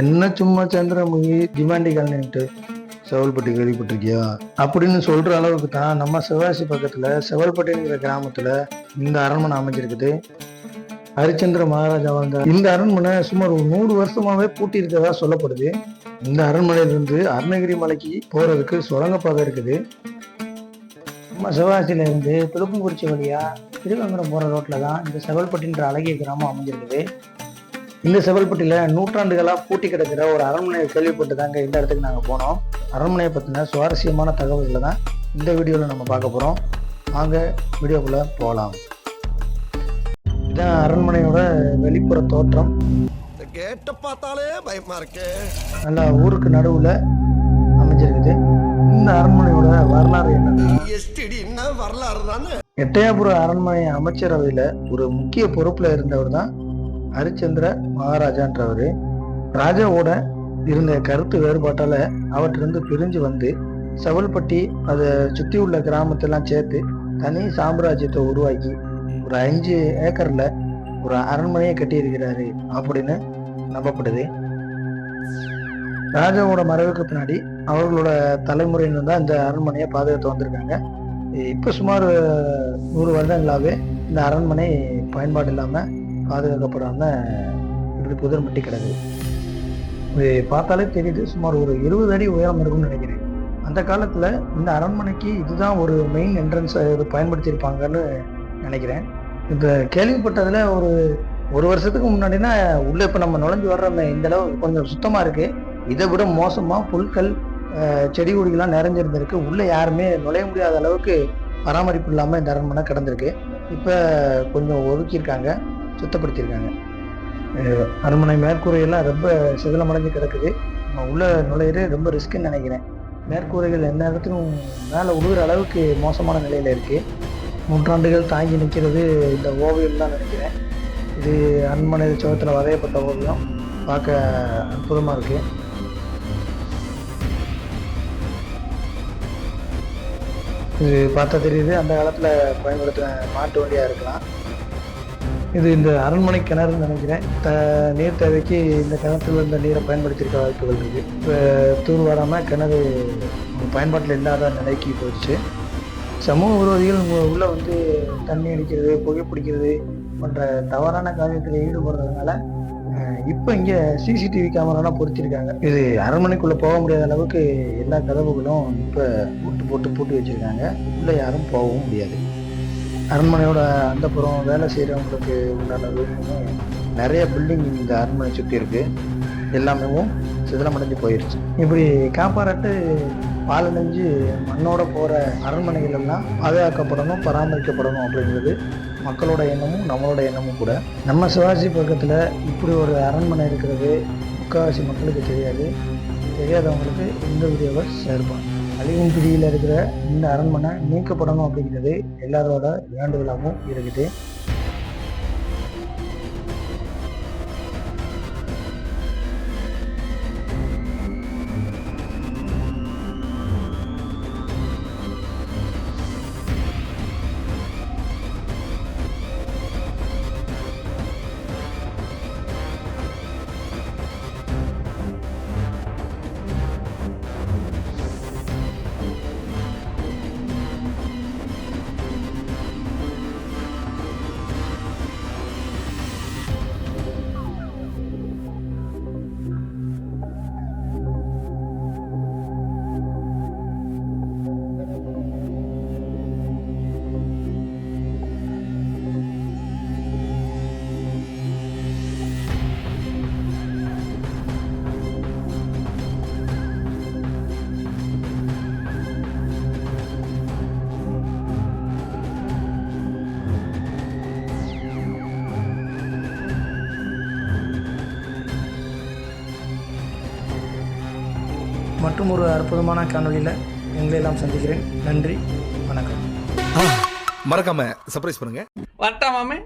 என்ன சும்மா சந்திரமுகி? டிமாண்டி கல்னிட்டு செவல்பட்டி கேள்விப்பட்டிருக்கியா? அப்படின்னு சொல்ற அளவுக்கு தான் நம்ம சிவகாசி பக்கத்துல செவல்பட்டிங்கிற கிராமத்துல இந்த அரண்மனை அமைஞ்சிருக்குது. ஹரிச்சந்திர மகாராஜா வாழ்ந்த இந்த அரண்மனை சுமார் ஒரு நூறு வருஷமாவே பூட்டி இருக்கிறதா சொல்லப்படுது. இந்த அரண்மனையிலிருந்து அருணகிரி மலைக்கு போறதுக்கு சுரங்கப்பாதை இருக்குது. நம்ம சிவகாசியில இருந்து திருப்பங்குறிச்சி வழியா திருவங்கடம் போற ரோட்ல தான் இந்த செவல்பட்டின்ற அழகிய கிராமம் அமைஞ்சிருக்குது. இந்த செவல்பட்டியில நூற்றாண்டுகளா பூட்டி கிடக்கிற ஒரு அரண்மனையை கேள்விப்பட்டு தாங்க இந்த இடத்துக்கு நாங்க போனோம். அரண்மனையை பத்தின சுவாரஸ்யமான தகவல்களை தான் இந்த வீடியோல நம்ம பார்க்க போறோம். வாங்க வீடியோக்குள்ள போகலாம் இதான் அரண்மனையோட வெளிப்புற தோற்றம். கேட்ட பார்த்தாலே பயமா இருக்கே. நல்லா ஊருக்கு நடுவுல அமைஞ்சிருக்குது. இந்த அரண்மனையோட வரலாறு என்ன வரலாறு தானே. எட்டயபுர அரண்மனை அமைச்சரவையில ஒரு முக்கிய பொறுப்புல இருந்தவர் தான் ஹரிச்சந்திர மகாராஜான்றவர் ராஜாவோட இருந்த கருத்து வேறுபாட்டால் அவற்றிலிருந்து பிரிஞ்சு வந்து செவல்பட்டி அதை சுற்றி உள்ள கிராமத்தெல்லாம் சேர்த்து தனி சாம்ராஜ்யத்தை உருவாக்கி ஒரு அஞ்சு ஏக்கரில் ஒரு அரண்மனையை கட்டியிருக்கிறாரு அப்படின்னு நம்பப்படுது. ராஜாவோட மறைவுக்கு பின்னாடி அவர்களோட தலைமுறையினர் தான் இந்த அரண்மனையை பாதுகாத்து வந்திருக்காங்க. இப்போ சுமார் நூறு வருடங்களாகவே இந்த அரண்மனை பயன்பாடு இல்லாமல் பாதுகாக்கப்படாம இப்படி புதர் மட்டி கிடக்குது இது பார்த்தாலே தெரியுது சுமார் ஒரு இருபது அடி உயரம் இருக்கும்னு நினைக்கிறேன். அந்த காலத்தில் இந்த அரண்மனைக்கு இதுதான் ஒரு மெயின் என்ட்ரன்ஸ் பயன்படுத்தியிருப்பாங்கன்னு நினைக்கிறேன். இப்போ கேள்விப்பட்டதில் ஒரு ஒரு வருஷத்துக்கு முன்னாடினா உள்ளே இப்போ நம்ம நுழைஞ்சு வர்றோமே இந்த அளவு கொஞ்சம் சுத்தமாக இருக்கு. இதை விட மோசமாக புல்கள் செடி கொடிகள்லாம் நிறைஞ்சிருந்திருக்கு. உள்ளே யாருமே நுழைய முடியாத அளவுக்கு பராமரிப்பு இல்லாமல் இந்த அரண்மனை கிடந்திருக்கு. இப்போ கொஞ்சம் ஒதுக்கியிருக்காங்க. சுத்தப்படுத்தியிருக்காங்க. அரண்மனை மேற்கூரையெல்லாம் ரொம்ப சிதிலமடைஞ்சு கிடக்குது. நம்ம உள்ளே நுழையிறது ரொம்ப ரிஸ்க்குன்னு நினைக்கிறேன். மேற்கூரைகள் எந்த இடத்துக்கும் மேலே உழுகிற அளவுக்கு மோசமான நிலையில் இருக்குது நூற்றாண்டுகள் தாங்கி நிற்கிறது இந்த ஓவியம் தான் நினைக்கிறேன். இது அரண்மனை சுவத்தில் வரையப்பட்ட ஓவியம். பார்க்க அற்புதமாக இருக்குது இது பார்த்தா தெரியுது அந்த காலத்தில் பயன்படுத்தின மாட்டு வண்டியாக இருக்கலாம். இது இந்த அரண்மனை கிணறுன்னு நினைக்கிறேன். த நீர் தேவைக்கு இந்த கிணத்துல இருந்த நீரை பயன்படுத்தியிருக்க வாய்ப்புகள் இருக்குது இப்போ தூர் வராமல் கிணறு பயன்பாட்டில் இல்லாத நிலைக்கு போயிடுச்சு. சமூக விரோதிகள் உள்ளே உள்ள வந்து தண்ணி அடிக்கிறது புகைப்பிடிக்கிறது போன்ற தவறான காரியத்தில் ஈடுபடுறதுனால இப்போ இங்கே சிசிடிவி கேமராலாம் பொருத்திருக்காங்க. இது அரண்மனைக்குள்ளே போக முடியாத அளவுக்கு எல்லா கதவுகளும் இப்போ பூட்டு போட்டு பூட்டி வச்சுருக்காங்க. உள்ளே யாரும் போகவும் முடியாது. அரண்மனையோட அந்த புறம் வேலை செய்கிறவங்களுக்கு உண்டான ரூமுமே நிறைய பில்டிங் இந்த அரண்மனை சுற்றி இருக்கு. எல்லாமே சிதிலமடைஞ்சு போயிருச்சு. இப்படி காப்பாறட்டு பாலடைஞ்சு மண்ணோட போகிற அரண்மனைகள் எல்லாம் பாதுகாக்கப்படணும் பராமரிக்கப்படணும் அப்படிங்கிறது மக்களோட எண்ணமும் நம்மளோட எண்ணமும் கூட. நம்ம சிவாஜி பக்கத்தில் இப்படி ஒரு அரண்மனை இருக்கிறது முக்கால்வாசி மக்களுக்கு தெரியாது. தெரியாதவங்களுக்கு இந்த வீடியோவை ஷேர் பண்ணுங்க அழிவின் பிடியில் இருக்கிற இந்த அரண்மனை நீக்கப்படணும் அப்படிங்கிறது எல்லாரோட வேண்டுகோளாகவும் இருக்குது. மற்றும் ஒரு அற்புதமான காணொளியில் உங்களை எல்லாம் சந்திக்கிறேன். நன்றி வணக்கம். மறக்காம சர்ப்ரைஸ் பண்ணுங்க. வரட்டா மாமே